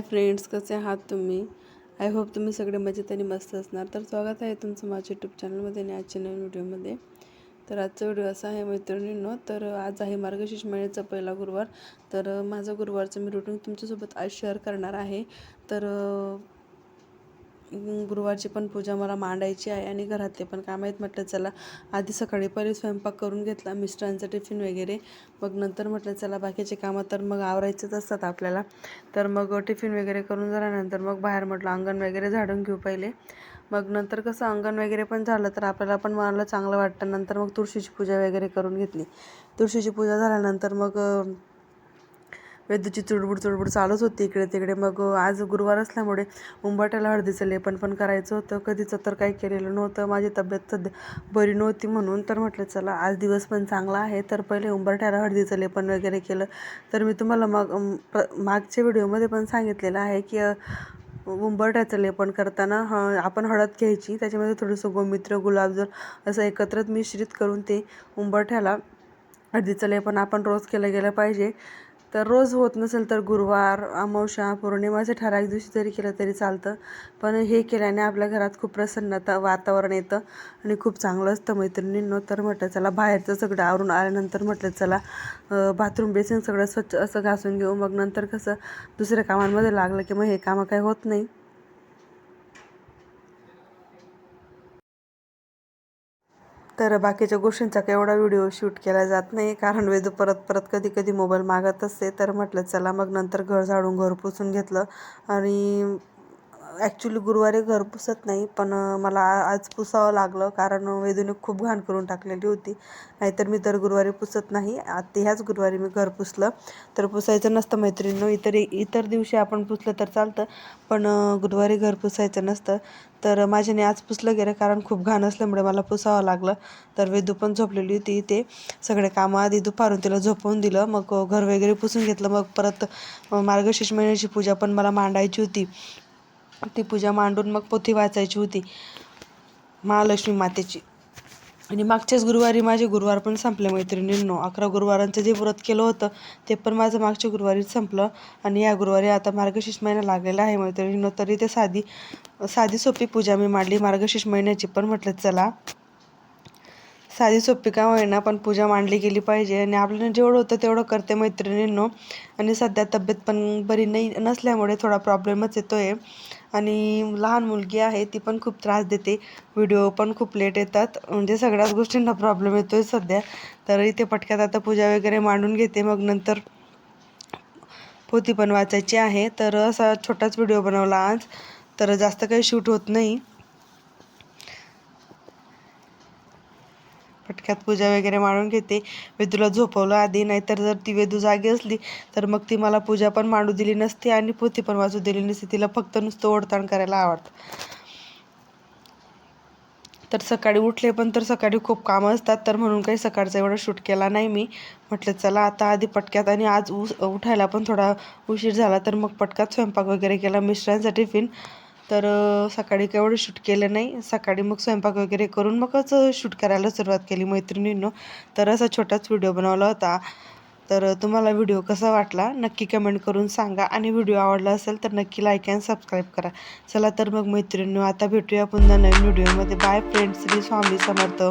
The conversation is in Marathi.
फ्रेंड्स कसे आहात तुम्ही? आय होप तुम्ही सगळे मजेत आणि मस्त असणार. तर स्वागत आहे तुमचं माझ्या यूट्यूब चॅनलमध्ये आणि आजच्या नवीन व्हिडिओमध्ये तर आजचा व्हिडिओ असा आहे मैत्रिणींनो तर आज आहे मार्गशीर्ष महिन्याचा पहिला गुरुवार. तर माझा गुरुवारचं मी रुटीन तुमच्यासोबत आज शेअर करणार आहे. तर गुरुवारची पण पूजा मला मांडायची आहे आणि घरातले पण काम आहेत. म्हटलं चला आधी सकाळी पहिले स्वयंपाक करून घेतला मिस्टरांचं टिफिन वगैरे. मग नंतर म्हटलं चला बाकीचे कामं तर मग आवरायचेच असतात आपल्याला. तर मग टिफिन वगैरे करून झाल्यानंतर मग बाहेर म्हटलं अंगण वगैरे झाडून घेऊ पहिले. मग नंतर कसं अंगण वगैरे पण झालं तर आपल्याला पण मनाला चांगलं वाटतं. नंतर मग तुळशीची पूजा वगैरे करून घेतली. तुळशीची पूजा झाल्यानंतर मग वेदूची चुडबुड चुडबुड चालूच होती इकडे तिकडे. मग आज गुरुवार असल्यामुळे उंबाट्याला हळदीचं लेपन पण करायचं होतं. कधीचं तर काही केलेलं नव्हतं. माझी तब्येत सध्या बरी नव्हती म्हणून तर म्हटलं चला आज दिवस पण चांगला आहे. तर पहिले उंबरठ्याला हळदीचं लेपन वगैरे केलं. तर मी तुम्हाला मग मागच्या व्हिडिओमध्ये पण सांगितलेलं आहे की उंबरठ्याचं लेपन करताना ह आपण हळद घ्यायची. त्याच्यामध्ये थोडंसं गोमित्र गुलाबजल असं एकत्रित मिश्रित करून ते उंबरठ्याला हळदीचं लेपन आपण रोज केलं गेलं पाहिजे. तर रोज होत नसेल तर गुरुवार अमावस्या पौर्णिमाचे ठराविक दिवशी जरी केलं तरी चालतं. पण हे केल्याने आपल्या घरात खूप प्रसन्नता वातावरण येतं आणि खूप चांगलं असतं मैत्रिणींनो. तर म्हटलं चला बाहेरचं सगळं आवरून आल्यानंतर म्हटलं चला बाथरूम बेसिन सगळं स्वच्छ असं घासून घेऊ. मग नंतर कसं दुसऱ्या कामांमध्ये लागलं की मग हे कामं काही होत नाही. तर बाकीच्या गोष्टींचा काही एवढा व्हिडिओ शूट केला जात नाही. कारण वेदू परत परत कधी कधी मोबाईल मागत असते. तर म्हटलं चला मग नंतर घर झाडून घर पुसून घेतलं. आणि ॲक्च्युली गुरुवारी घर पुसत नाही पण मला आज पुसावं लागलं कारण वेदूने खूप घाण करून टाकलेली होती. नाहीतर मी दर गुरुवारी पुसत नाही. आता ह्याच गुरुवारी मी घर पुसलं. तर पुसायचं नसतं मैत्रिणीनं इतर इतर दिवशी आपण पुसलं तर चालतं पण गुरुवारी घर पुसायचं नसतं. तर माझ्याने आज पुसलं गेलं कारण खूप घाण असल्यामुळे मला पुसावं लागलं. तर वेदू पण झोपलेली होती ते सगळे कामं आधी दुपारून तिला झोपवून दिलं. मग घर वगैरे पुसून घेतलं. मग परत मार्गशीर्ष महिन्याची पूजा पण मला मांडायची होती. ती पूजा मांडून मग पोथी वाचायची होती. महालक्ष्मी मातेची. आणि मागच्याच गुरुवारी माझे गुरुवार पण संपले मैत्रिणींनो. अकरा गुरुवारांचं जे व्रत केलं होतं ते पण माझं मागच्या गुरुवारीच संपलं. आणि या गुरुवारी आता मार्गशीर्ष महिना लागलेला आहे मैत्रिणींनो. तरी ते साधी साधी सोपी पूजा मी मांडली मार्गशीर्ष महिन्याची. पण म्हटलं चला साधी सोपी का होईना पण पूजा मांडली गेली पाहिजे. आणि आपल्याला जेवढं होतं तेवढं करते मैत्रिणींनो. आणि सध्या तब्येत पण बरी नाही नसल्यामुळे थोडा प्रॉब्लेमच येतो आहे आणि लहान मुलगी आहे ती पण खूप त्रास देते. व्हिडिओ पण खूप लेट येतात. म्हणजे सगळ्याच गोष्टींना प्रॉब्लेम येतो आहे सध्या. तर इथे पटक्यात आता पूजा वगैरे मांडून घेते. मग नंतर पोती पण वाचायची आहे. तर असा छोटाच व्हिडिओ बनवला आज. तर जास्त काही शूट होत नाही. पटक्यात पूजा वगैरे मांडून घेते. वेदूला झोपवलं आधी नाहीतर जर ती वेदू जागी असली तर मग ती मला पूजा पण मांडू दिली नसती आणि पोथी पण वाचू दिली नसते. तिला फक्त नुसतं ओढताण करायला आवडतं. तर सकाळी उठले पण तर सकाळी खूप कामं असतात. तर म्हणून काही सकाळचा एवढा शूट केला नाही मी. म्हटलं चला आता आधी पटक्यात आणि आज उ उठायला पण थोडा उशीर झाला तर मग पटक्यात स्वयंपाक वगैरे केला मिस्टरांचा टिफिन. तर सकाळी केवढं शूट केलं नाही. सकाळी मग स्वयंपाक वगैरे करून मगच शूट करायला सुरुवात केली मैत्रिणींनो. तर असा छोटाच व्हिडिओ बनवला होता. तर तुम्हाला व्हिडिओ कसा वाटला नक्की कमेंट करून सांगा. आणि व्हिडिओ आवडला असेल तर नक्की लाईक अँड सबस्क्राईब करा. चला तर मग मैत्रिणींनो आता भेटूया पुन्हा नवीन व्हिडिओमध्ये. Bye friends Shri Swami Samarth.